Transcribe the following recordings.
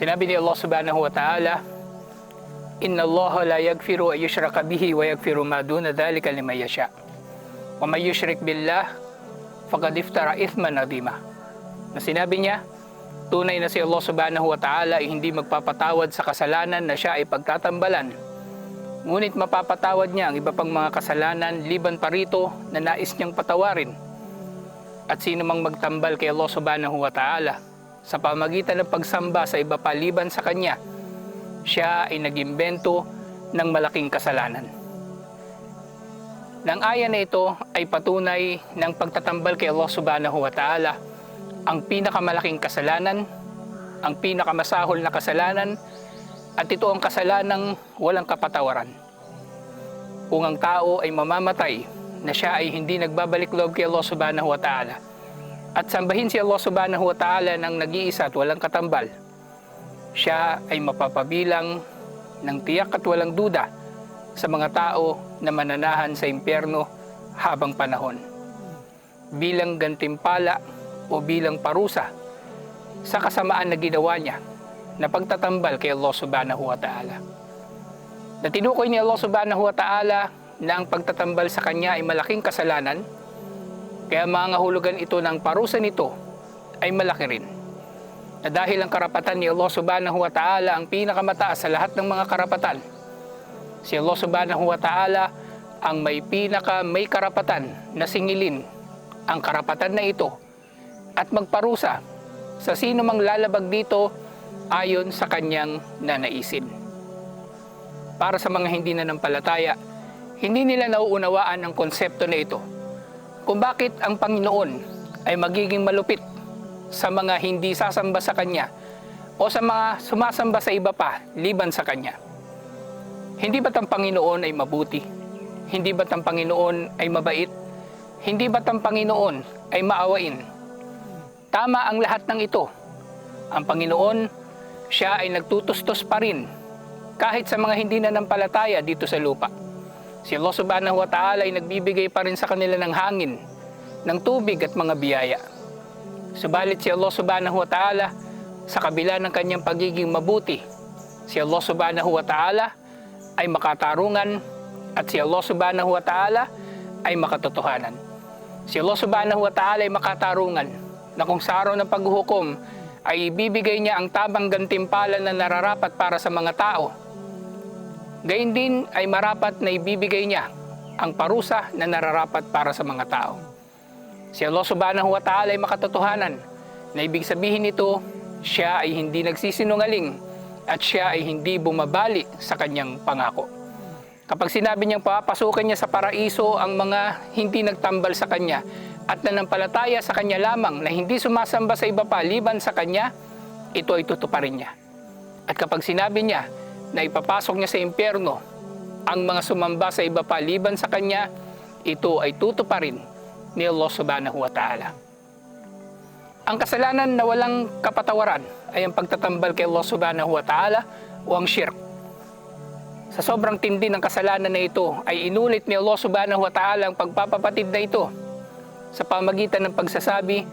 Sinabi ni Allah subhanahu wa ta'ala, Inna Allah la yagfiru ay yushraka bihi wa yagfiru ma duna dhalika liman yasha. Wa may yushrik billah faqad iftara ithman adima. Na sinabi niya, tunay na si Allah subhanahu wa ta'ala ay hindi magpapatawad sa kasalanan na siya ay pagtatambalan. Ngunit mapapatawad niya ang iba pang mga kasalanan liban pa rito na nais niyang patawarin. At sino mang magtambal kay Allah subhanahu wa ta'ala sa pamagitan ng pagsamba sa iba paliban sa kanya, siya ay nagimbento ng malaking kasalanan. Nang aya na ito ay patunay ng pagtatambal kay Allah subhanahu wa ta'ala ang pinakamalaking kasalanan, ang pinakamasahol na kasalanan, at ito ang kasalanang walang kapatawaran. Kung ang tao ay mamamatay na siya ay hindi nagbabalik loob kay Allah subhanahu wa ta'ala at sambahin si Allah subhanahu wa ta'ala ng nag-iisa at walang katambal, siya ay mapapabilang ng tiyak at walang duda sa mga tao na mananahan sa impyerno habang panahon. Bilang gantimpala o bilang parusa sa kasamaan na ginawa niya na pagtatambal kay Allah subhanahu wa ta'ala. Na tinukoy ni Allah subhanahu wa ta'ala na ang pagtatambal sa kanya ay malaking kasalanan, kaya mga hulugan ito ng parusa nito ay malaki rin. Na dahil ang karapatan ni Allah subhanahu wa ta'ala ang pinakamataas sa lahat ng mga karapatan, si Allah subhanahu wa ta'ala ang may pinaka may karapatan na singilin ang karapatan na ito at magparusa sa sino mang lalabag dito ayon sa kanyang nanaisin. Para sa mga hindi nanampalataya, hindi nila nauunawaan ang konsepto na ito kung bakit ang Panginoon ay magiging malupit sa mga hindi sasamba sa Kanya o sa mga sumasamba sa iba pa liban sa Kanya. Hindi ba't ang Panginoon ay mabuti? Hindi ba't ang Panginoon ay mabait? Hindi ba't ang Panginoon ay maawain? Tama ang lahat ng ito. Ang Panginoon, siya ay nagtutustos pa rin kahit sa mga hindi nanampalataya dito sa lupa. Si Allah subhanahu wa ta'ala ay nagbibigay pa rin sa kanila ng hangin, ng tubig at mga biyaya. Subalit si Allah subhanahu wa ta'ala, sa kabila ng kanyang pagiging mabuti, si Allah subhanahu wa ta'ala ay makatarungan at si Allah subhanahu wa ta'ala ay makatotohanan. Si Allah subhanahu wa ta'ala ay makatarungan na kung sa araw ng paghuhukom ay ibibigay niya ang tabang gantimpala na nararapat para sa mga tao Gayun din ay marapat na ibibigay niya ang parusa na nararapat para sa mga tao. Si Allah subhanahu wa ta'ala ay makatotohanan na ibig sabihin nito, siya ay hindi nagsisinungaling at siya ay hindi bumabali sa kanyang pangako. Kapag sinabi niyang papasukin niya sa paraiso ang mga hindi nagtambal sa kanya at nanampalataya sa kanya lamang na hindi sumasamba sa iba pa liban sa kanya, ito ay tutuparin niya. At kapag sinabi niya na ipapasok niya sa impyerno ang mga sumamba sa iba pa liban sa kanya, ito ay tutuparin ni Allah subhanahu wa ta'ala. Ang kasalanan na walang kapatawaran ay ang pagtatambal kay Allah subhanahu wa ta'ala o ang shirk. Sa sobrang tindi ng kasalanan na ito ay inulit ni Allah subhanahu wa ta'ala ang pagpapapatid na ito sa pamagitan ng pagsasabi,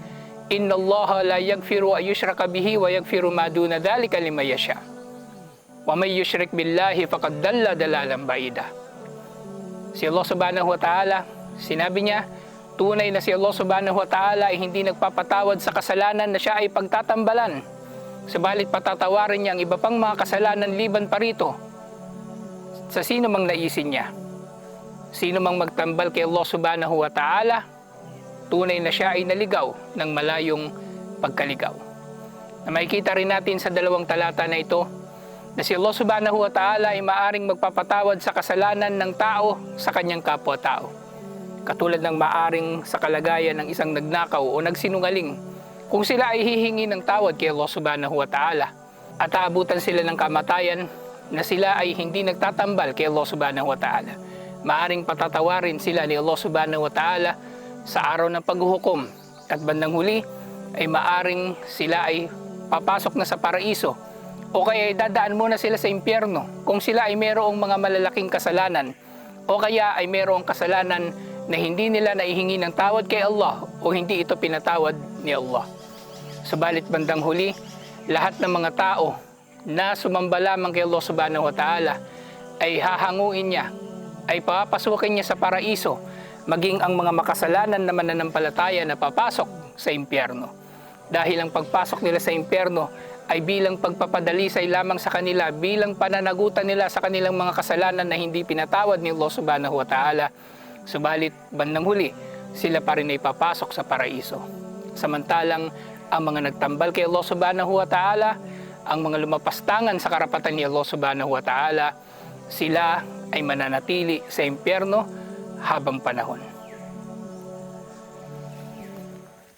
Inna Allah la yagfiru ayushraka bihi wa yagfiru ma duna dhalika liman yasha. Wa may yushrik billahi faqad dalla dalalan baida. Si Allah subhanahu wa ta'ala, sinabi niya, tunay na si Allah subhanahu wa ta'ala ay hindi nagpapatawad sa kasalanan na siya ay pagtatambalan. Subalit patatawarin niya ang iba pang mga kasalanan liban pa rito sa sino mang naisin niya. Sino mang magtambal kay Allah subhanahu wa ta'ala, tunay na siya ay naligaw ng malayong pagkaligaw. Na makikita rin natin sa dalawang talata na ito na si Allah subhanahu wa ta'ala ay maaring magpapatawad sa kasalanan ng tao sa kanyang kapwa-tao. Katulad ng maaring sa kalagayan ng isang nagnakaw o nagsinungaling kung sila ay hihingi ng tawad kay Allah subhanahu wa ta'ala at aabutan sila ng kamatayan na sila ay hindi nagtatambal kay Allah subhanahu wa ta'ala. Maaring patatawarin sila ni Allah subhanahu wa ta'ala sa araw ng paghuhukom at bandang huli ay maaring sila ay papasok na sa paraiso o kaya dadaan muna sila sa impyerno kung sila ay mayroong mga malalaking kasalanan o kaya ay mayroong kasalanan na hindi nila naihingi ng tawad kay Allah o hindi ito pinatawad ni Allah. Subalit bandang huli, lahat ng mga tao na sumamba lamang kay Allah subhanahu wa ta'ala ay hahanguin niya, ay papasukin niya sa paraiso, maging ang mga makasalanan na mananampalataya na papasok sa impyerno. Dahil ang pagpasok nila sa impyerno ay bilang pagpapadalisay lamang sa kanila, bilang pananagutan nila sa kanilang mga kasalanan na hindi pinatawad ni Allah subhanahu wa ta'ala. Subalit, bandang huli, sila pa rin ay papasok sa paraiso. Samantalang, ang mga nagtambal kay Allah subhanahu wa ta'ala, ang mga lumapastangan sa karapatan ni Allah subhanahu wa ta'ala, sila ay mananatili sa impyerno habang panahon.